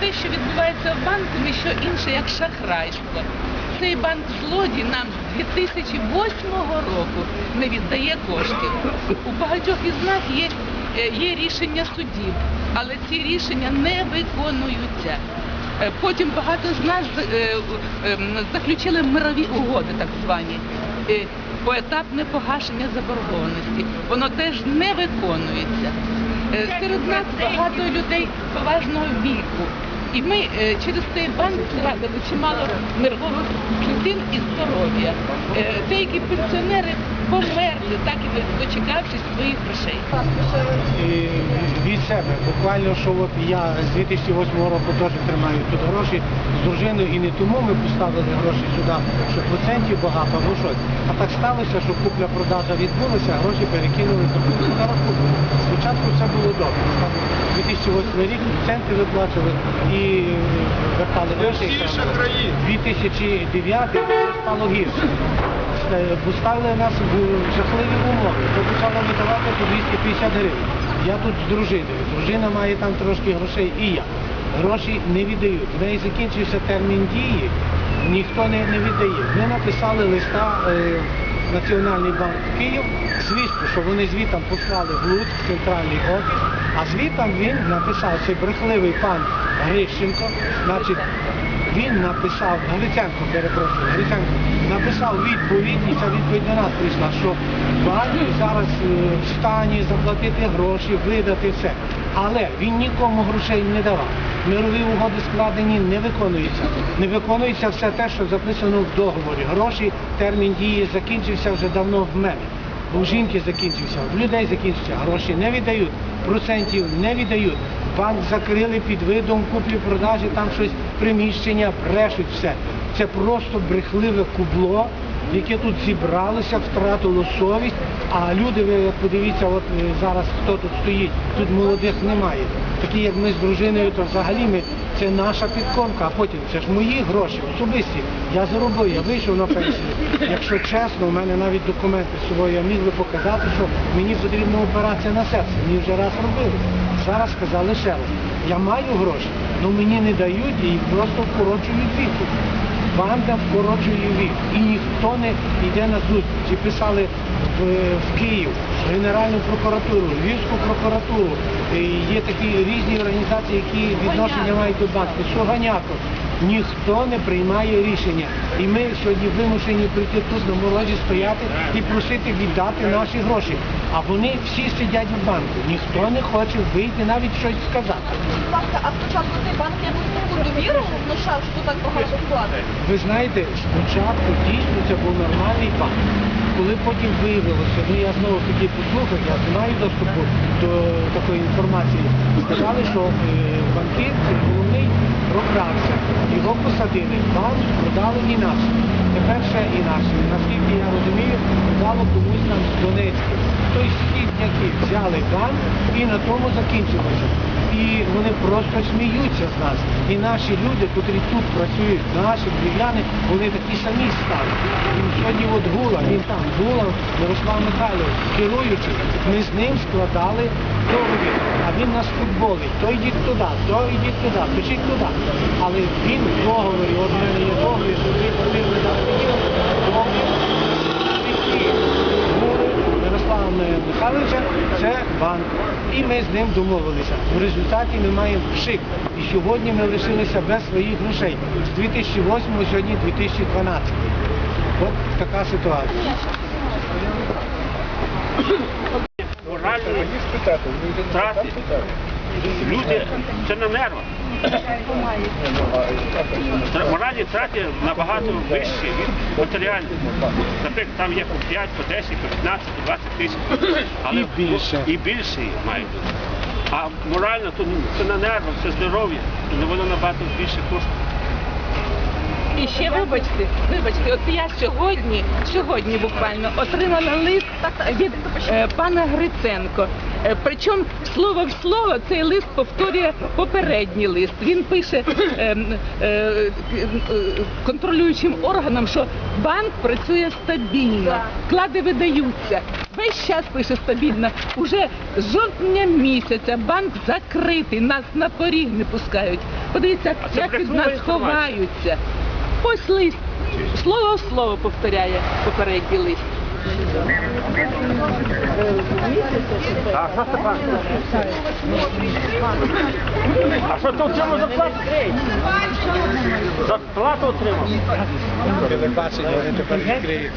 те, що відбувається в банку, не що інше, як шахрайство. Цей банк злодій нам з 2008 року не віддає коштів. У багатьох із нас є, е, є рішення судів, але ці рішення не виконуються. Е, Потім багато з нас е, е, м, заключили мирові угоди, так звані. Поетапне погашення заборгованості. Воно теж не виконується. Серед нас багато людей поважного віку. І ми е, через цей банк зрадили чимало нервових клітин і здоров'я. Е, Деякі пенсіонери померли, так і не дочекавшись своїх грошей. Від себе. Буквально, що от я з 2008 року теж тримаю тут гроші з дружиною, і не тому ми поставили гроші сюди, що процентів багато, ну що. А так сталося, що купля-продажа відбулася, гроші перекинули на рахунок. Спочатку все було добре. 2008 рік центи виплачували і вертали гроші. 2009 вже стало гірше. Е, Бо ставили нас в жахливі умови. То почали видавати по 250 гривень. Я тут з дружиною. Дружина має там трошки грошей і я. Гроші не віддають. В неї закінчився термін дії, ніхто не, не віддає. Ми написали листа е, Національний банк Київ, звістку, що вони звітом послали в Луцьк, центральний офіс, а звітом він написав цей брехливий пан Грищенко, значить, він написав, Гриценко, перепрошую, Гриценко, написав відповідь, і ця відповідь до нас прийшла, що банк зараз е, в стані заплатити гроші, видати все. Але він нікому грошей не давав. Мирові угоди складені, не виконуються. Не виконується все те, що записано в договорі. Гроші, термін дії закінчився вже давно в мене. У жінки закінчився, в людей закінчився, гроші не віддають, процентів не віддають. Банк закрили під видом куплі-продажі, там щось приміщення, брешуть все. Це просто брехливе кубло, яке тут зібралося, втратило совість. А люди, ви подивіться, от е, зараз хто тут стоїть, тут молодих немає. Такі як ми з дружиною, то взагалі ми це наша підкормка, а потім це ж мої гроші, особисті. Я заробив, я вийшов на пенсію. Якщо чесно, у мене навіть документи з собою, я міг би показати, що мені потрібна операція на серце. Мені вже раз робили. Зараз сказали ще раз. Я маю гроші, але мені не дають і просто вкорочують віку. Банда вкорочує вік. І ніхто не йде на зустріч. І писали в, в Київ, в Генеральну прокуратуру, Львівську прокуратуру. І є такі різні організації, які відношення мають до банку. Суганяко. Ніхто не приймає рішення. І ми сьогодні вимушені прийти тут на морозі стояти і просити віддати наші гроші. А вони всі сидять в банку. Ніхто не хоче вийти навіть щось сказати. Будь ласка, а спочатку цей банк якусь таку довіру внушав, що тут так багато вкладень? Ви знаєте, спочатку дійсно це був нормальний банк. Коли потім виявилося, ну я знову таки послухав, я не маю доступу до такої інформації. Сказали, що е, головний прокрався, його посадили, банк продали інакше. Тепер ще і інакше. Наскільки я розумію, продало комусь там з Донецька. Тобто східняки взяли банк і на тому закінчилося. І вони просто сміються з нас. І наші люди, котрі тут працюють, наші львів'яни, вони такі самі стали. Він сьогодні от Гула, він там, Гула, Ярослав Михайлович, керуючий, ми з ним складали договір, а він нас футболить. То йдіть туди, то йдіть туди, пишіть туди. Але він в договорі, от мене є договір, що він потрібно договір. Михайловича це банк. І ми з ним домовилися. В результаті ми маємо пшик. І сьогодні ми лишилися без своїх грошей. З 2008 сьогодні 2012. От така ситуація. Моральні втрати. Люди, це на нервах. Моральні втрати набагато вищі від матеріальних. Наприклад, там є по 5, по 10, по 15, по 20 тисяч. Але І більше. І більше їх має бути. А морально то це на нервах, це здоров'я. Воно набагато більше коштує. І ще вибачте, вибачте, от я сьогодні, сьогодні буквально отримала лист від е, пана Гриценко. Е, Причому слово в слово цей лист повторює попередній лист. Він пише е, е, е, контролюючим органам, що банк працює стабільно, вклади видаються. Весь час пише стабільно. Уже з жовтня місяця банк закритий, нас на поріг не пускають. Подивіться, як від нас інформація. ховаються. Ось лист. Слово в слово повторяє попередній лист. А що ти отримав зарплату? Зарплату отримав? Телебачення, вони тепер відкриють.